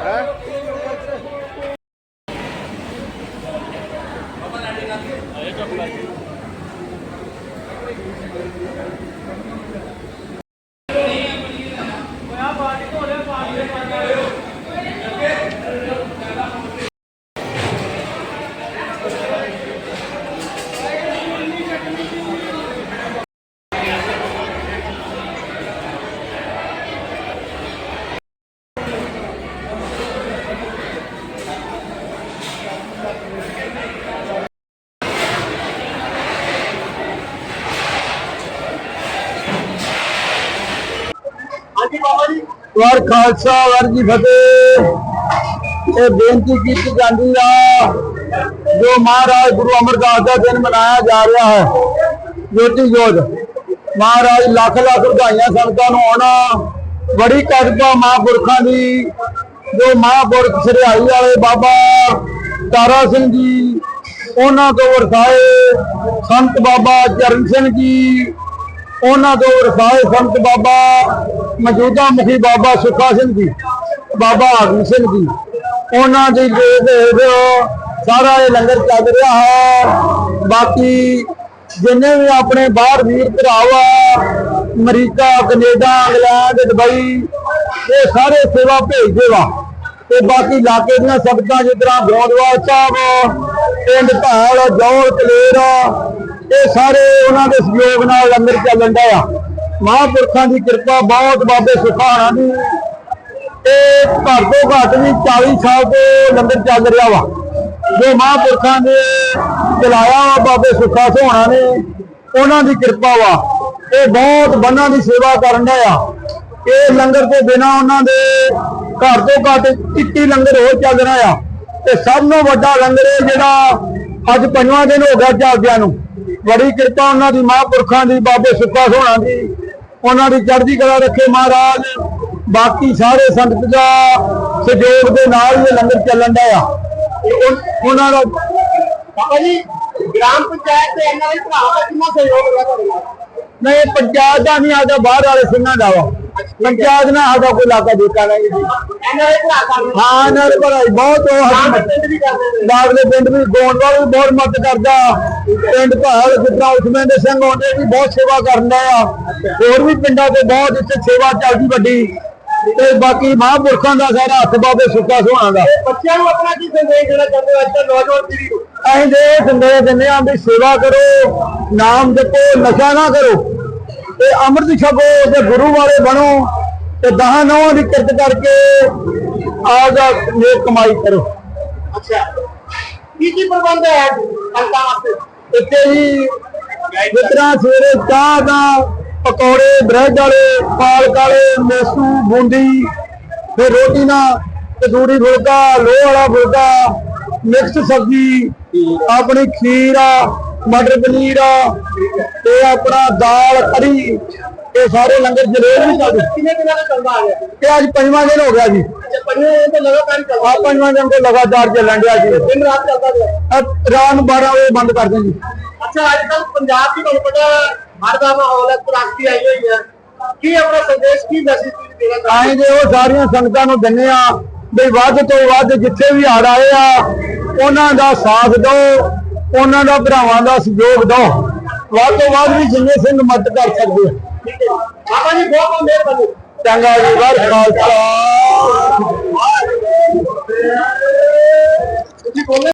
Ah. ਵਾਰ ਖਾਲਸਾ ਵਾਰ ਜੀ ਫਤਿਹ। ਇਹ ਬੇਨਤੀ ਕੀਤੀ ਜਾਂਦੀ ਆ, ਜੋ ਮਹਾਰਾਜ ਗੁਰੂ ਅਮਰਦਾਸ ਦਾ ਦਿਨ ਮਨਾਇਆ ਜਾ ਰਿਹਾ ਹੈ, ਜੋਤੀ ਜੋਤ, ਮਹਾਰਾਜ ਲੱਖ ਲੱਖ ਵਧਾਈਆਂ ਸੰਗਤਾਂ ਨੂੰ ਆਉਣਾ। ਬੜੀ ਕਿਰਪਾ ਮਹਾਂਪੁਰਖਾਂ ਦੀ, ਜੋ ਮਹਾਂਪੁਰਖ ਸਰਿਆਈ ਵਾਲੇ ਬਾਬਾ ਤਾਰਾ ਸਿੰਘ ਜੀ, ਉਹਨਾਂ ਤੋਂ ਵਰਸਾਏ ਸੰਤ ਬਾਬਾ ਚਰਨ ਸਿੰਘ ਜੀ, ਉਹਨਾਂ ਤੋਂ ਰਸਾਏ ਸੰਤ ਬਾਬਾ ਮੌਜੂਦਾ ਮੁਖੀ ਬਾਬਾ ਸੁੱਖਾ ਸਿੰਘ ਜੀ, ਬਾਬਾ ਹਾਕਮ ਸਿੰਘ ਜੀ। ਉਹਨਾਂ ਦੀ ਦੇਖ ਸਾਰਾ ਇਹ ਲੰਗਰ ਚੱਲ ਰਿਹਾ ਹੈ। ਬਾਕੀ ਜਿੰਨੇ ਵੀ ਆਪਣੇ ਬਾਹਰ ਵੀਰ ਭਰਾ ਵਾ ਅਮਰੀਕਾ, ਕੈਨੇਡਾ, ਇੰਗਲੈਂਡ, ਦੁਬਈ, ਇਹ ਸਾਰੇ ਸੇਵਾ ਭੇਜਦੇ ਵਾ। ਤੇ ਬਾਕੀ ਇਲਾਕੇ ਦੀਆਂ ਸਬਕਾਂ ਜਿਸ ਤਰ੍ਹਾਂ ਗੋਦਵਾਲ ਸਾਹਿਬ, ਪਿੰਡ ਧਾਲ ਜੌਲ ਕਲੇਰ, ਇਹ ਸਾਰੇ ਉਹਨਾਂ ਦੇ ਸਹਿਯੋਗ ਨਾਲ ਲੰਗਰ ਚੱਲਣ ਦਾ ਆ ਮਹਾਂਪੁਰਖਾਂ ਦੀ ਕਿਰਪਾ ਬਹੁਤ ਬਾਬੇ ਸੁਖਾਣਾ ਦੀ। ਇਹ ਘਰ ਤੋਂ ਘੱਟ ਵੀ 40 ਸਾਲ ਤੋਂ ਲੰਗਰ ਚੱਲ ਰਿਹਾ ਵਾ। ਜੋ ਮਹਾਂਪੁਰਖਾਂ ਦੇ ਚਲਾਇਆ ਵਾ, ਬਾਬੇ ਸੁੱਖਾ ਸੋਹਣਾ ਨੇ, ਉਹਨਾਂ ਦੀ ਕਿਰਪਾ ਵਾ। ਇਹ ਬਹੁਤ ਬੰਨਾਂ ਦੀ ਸੇਵਾ ਕਰਨ ਦਾ ਆ। ਇਹ ਲੰਗਰ ਤੋਂ ਬਿਨਾ ਉਹਨਾਂ ਦੇ ਘਰ ਤੋਂ ਘੱਟ 21 ਲੰਗਰ ਹੋਰ ਚੱਲ ਰਿਹਾ ਆ। ਤੇ ਸਭ ਤੋਂ ਵੱਡਾ ਲੰਗਰ ਇਹ ਜਿਹੜਾ ਅੱਜ ਪੰਜਵਾਂ ਦਿਨ ਹੋ ਗਿਆ ਚੱਲਦਿਆਂ ਨੂੰ। ਬੜੀ ਕਿਰਪਾ ਉਹਨਾਂ ਦੀ, ਮਹਾਂਪੁਰਖਾਂ ਦੀ, ਬਾਬੇ ਸੁੱਖਾ ਸੋਹਣਾ ਦੀ। ਉਹਨਾਂ ਦੀ ਚੜ੍ਹਦੀ ਕਲਾ ਰੱਖੇ ਮਹਾਰਾਜ। ਬਾਕੀ ਸਾਰੇ ਸੰਗਤ ਦਾ ਸਹਿਯੋਗ ਦੇ ਨਾਲ ਇਹ ਲੰਗਰ ਚੱਲਣ ਦਾ ਆ। ਉਹਨਾਂ ਦਾ ਬਾਬਾ ਜੀ ਗ੍ਰਾਮ ਪੰਚਾਇਤ ਤੇ ਇਹਨਾਂ ਦੇ ਭਰਾ ਦਾ ਕਿੰਨਾ ਸਹਿਯੋਗ ਹੋਇਆ ਤੁਹਾਡੇ ਨਾਲ? ਨਹੀਂ ਪੰਚਾਇਤ ਦਾ ਨਹੀਂ ਆਦਾ ਬਾਹਰ ਵਾਲੇ ਸਿੰਘਾਂ ਦਾ ਵਾ। ਪੰਚਾਇਤ ਨਾਲ ਸਾਡਾ ਕੋਈ ਇਲਾਕਾ ਦੇਖਾ ਨਹੀਂ ਜੀ। ਦੇ ਕਰਦੇ ਹਾਂ ਨਾਲ ਭਰਾਈ ਬਹੁਤ ਉਹ ਕਰਦੇ ਬਾਗਲੇ ਪਿੰਡ ਵੀ ਗੋਂਡਵਾਲ ਵੀ ਬਹੁਤ ਮਦਦ ਕਰਦਾ। ਪਿੰਡ ਭਾਲ ਜਿੱਦਾਂ ਉਸਮੇ ਦੇ ਸਿੰਘ ਆਉਂਦੇ ਵੀ ਬਹੁਤ ਸੇਵਾ ਕਰਨ ਦਾ ਆ ਹੋਰ ਵੀ ਪਿੰਡਾਂ ਤੇ ਬਹੁਤ ਇੱਥੇ ਸੇਵਾ ਚੱਲਦੀ ਵੱਡੀ। ਤੇ ਬਾਕੀ ਮਹਾਂਪੁਰਖਾਂ ਦਾ ਸਾਰਾ ਹੱਥ ਬਾਬੇ ਸੁੱਖਾ ਸੋਹਣਾ ਦਾ ਬੱਚਿਆਂ ਨੂੰ ਆਪਣਾ ਕੀ ਸੰਦੇਸ਼ ਦੇਣਾ ਚਾਹੁੰਦੇ ਹੋ ਅੱਜ ਕੱਲ੍ਹ ਨੌਜਵਾਨ ਪੀੜ੍ਹੀ ਨੂੰ? ਅਸੀਂ ਦੇ ਸੰਦੇਸ਼ ਦਿੰਦੇ ਹਾਂ ਵੀ ਸੇਵਾ ਕਰੋ ਨਾਮ ਜਪੋ ਨਸ਼ਾ ਨਾ ਕਰੋ। ਤੇ ਅੰਮ੍ਰਿਤ ਛਕੋ ਤੇ ਗੁਰੂ ਵਾਲੇ ਬਣੋ ਤੇ ਦਹਾਂ ਨੌਂ ਦੀ ਕਿਰਤ ਕਰਕੇ ਆਪਦਾ ਨੇਕ ਕਮਾਈ ਕਰੋ। ਅੱਛਾ। ਕੀ ਕੀ ਪ੍ਰਬੰਧ ਹੈ ਸੰਤਾਂ ਵਾਸਤੇ? ਇੱਥੇ ਹੀ ਜਿਤਨਾ ਸਵੇਰੇ ਚਾਹ ਦਾ ਪਕੌੜੇ ਬ੍ਰੈਡ ਵਾਲੇ ਪਾਲਕ ਵਾਲੇ ਮੇਸੂ ਬੂੰਦੀ ਫਿਰ ਰੋਟੀ ਨਾਲ ਤੰਦੂਰੀ ਫੁਲਕਾ ਲੋਹ ਵਾਲਾ ਫੁਲਕਾ ਮਿਕਸ ਸਬਜ਼ੀ ਆਪਣੀ ਖੀਰ ਆ ਮਟਰ ਪਨੀਰ ਆ ਤੇ ਆਪਣਾ ਦਾਲ ਕੜੀ ਇਹ ਸਾਰੇ ਲੰਗਰ ਜਰੂਰ ਵੀ ਚੱਲਦੇ। ਕਿੰਨੇ ਦਿਨਾਂ ਦਾ ਚੱਲਦਾ ਆ ਗਿਆ? ਤੇ ਅੱਜ ਪੰਜਵਾਂ ਦਿਨ ਹੋ ਗਿਆ ਜੀ। ਅੱਛਾ ਪੰਜਵੇਂ ਦਿਨ ਤੋਂ ਲਗਾਤਾਰ ਹੀ ਚੱਲਦਾ ਆ ਪੰਜਵਾਂ ਦਿਨ ਤੋਂ ਲਗਾਤਾਰ ਚੱਲਣ ਡਿਆ ਜੀ। ਦਿਨ ਰਾਤ ਚੱਲਦਾ ਰਿਹਾ ਰਾਤ ਨੂੰ 12 ਵਜੇ ਬੰਦ ਕਰ ਦਿੰਦੇ ਜੀ। ਅੱਛਾ ਅੱਜ ਕੱਲ੍ਹ ਪੰਜਾਬ ਦੀ ਤੁਹਾਨੂੰ ਪਤਾ ਹਰ ਦਾ ਮਾਹੌਲ ਹੈ ਤਰਾਸਦੀ ਆਈ ਹੋਈ ਹੈ। ਕੀ ਆਪਣਾ ਸੰਦੇਸ਼ ਕੀ ਮੈਸੇਜ ਤੁਸੀਂ ਦੇਣਾ ਚਾਹੁੰਦੇ ਅਸੀਂ ਦੇ ਉਹ ਸਾਰੀਆਂ ਸੰਗਤਾਂ ਨੂੰ ਦਿੰਨੇ ਆ ਵੀ ਵੱਧ ਤੋਂ ਵੱਧ ਜਿੱਥੇ ਵੀ ਹੜ ਆਏ ਆ ਉਹਨਾਂ ਦਾ ਸਾਥ ਦਿਓ। ਉਹਨਾਂ ਦਾ ਭਰਾਵਾਂ ਦਾ ਸਹਿਯੋਗ ਦਿਓ। ਵੱਧ ਤੋਂ ਵੱਧ ਵੀ ਜਿੰਨੇ ਸਿੰਘ ਮਦਦ ਕਰ ਸਕਦੇ ਚੰਗਾ ਜੀ ਖਾਲਸਾ। ਤੁਸੀਂ